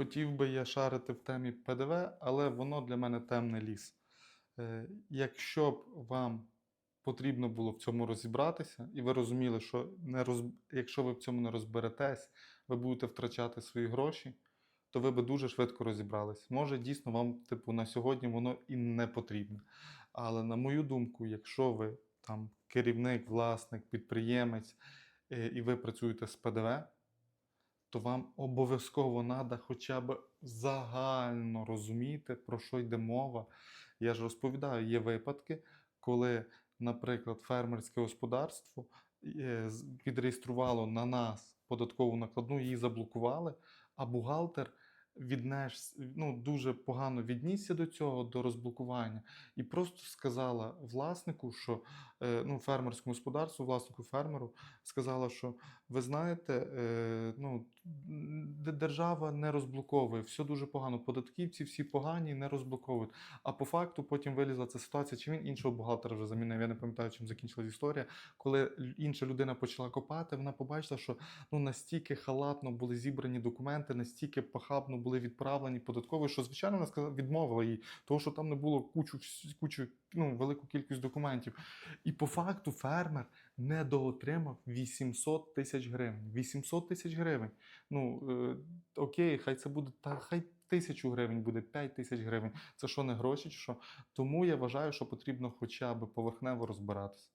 Хотів би я шарити в темі ПДВ, але воно для мене темний ліс. Е, Якщо б вам потрібно було в цьому розібратися, і ви розуміли, що не роз... якщо ви в цьому не розберетесь, ви будете втрачати свої гроші, то ви би дуже швидко розібрались. Може, дійсно, вам, типу, на сьогодні воно і не потрібно. Але на мою думку, якщо ви там керівник, власник, підприємець, е, і ви працюєте з ПДВ, то вам обов'язково треба хоча б загально розуміти, про що йде мова. Я ж розповідаю, є випадки, коли, наприклад, фермерське господарство е, відреєструвало на нас податкову накладну, її заблокували, а бухгалтер віднес, ну, дуже погано віднісся до цього, до розблокування, і просто сказала власнику, що е, ну, фермерському господарству, власнику фермеру, сказала, що ви знаєте, е, ну, д- держава не розблоковує, все дуже погано. Податківці всі погані, не розблоковують. А по факту потім вилізла ця ситуація, чи він іншого бухгалтера вже замінив. Я не пам'ятаю, чим закінчилась історія. Коли інша людина почала копати, вона побачила, що ну, настільки халатно були зібрані документи, настільки похабно були відправлені податкові, що звичайно вона сказала, відмовила їй, тому що там не було кучу, кучу ну, велику кількість документів. І по факту фермер недоотримав 800 тисяч гривень. 800 тисяч гривень. Ну е, окей, хай це буде та хай тисячу гривень буде, 5 тисяч гривень. Це що не гроші, чи що? Тому я вважаю, що потрібно хоча б поверхнево розбиратися.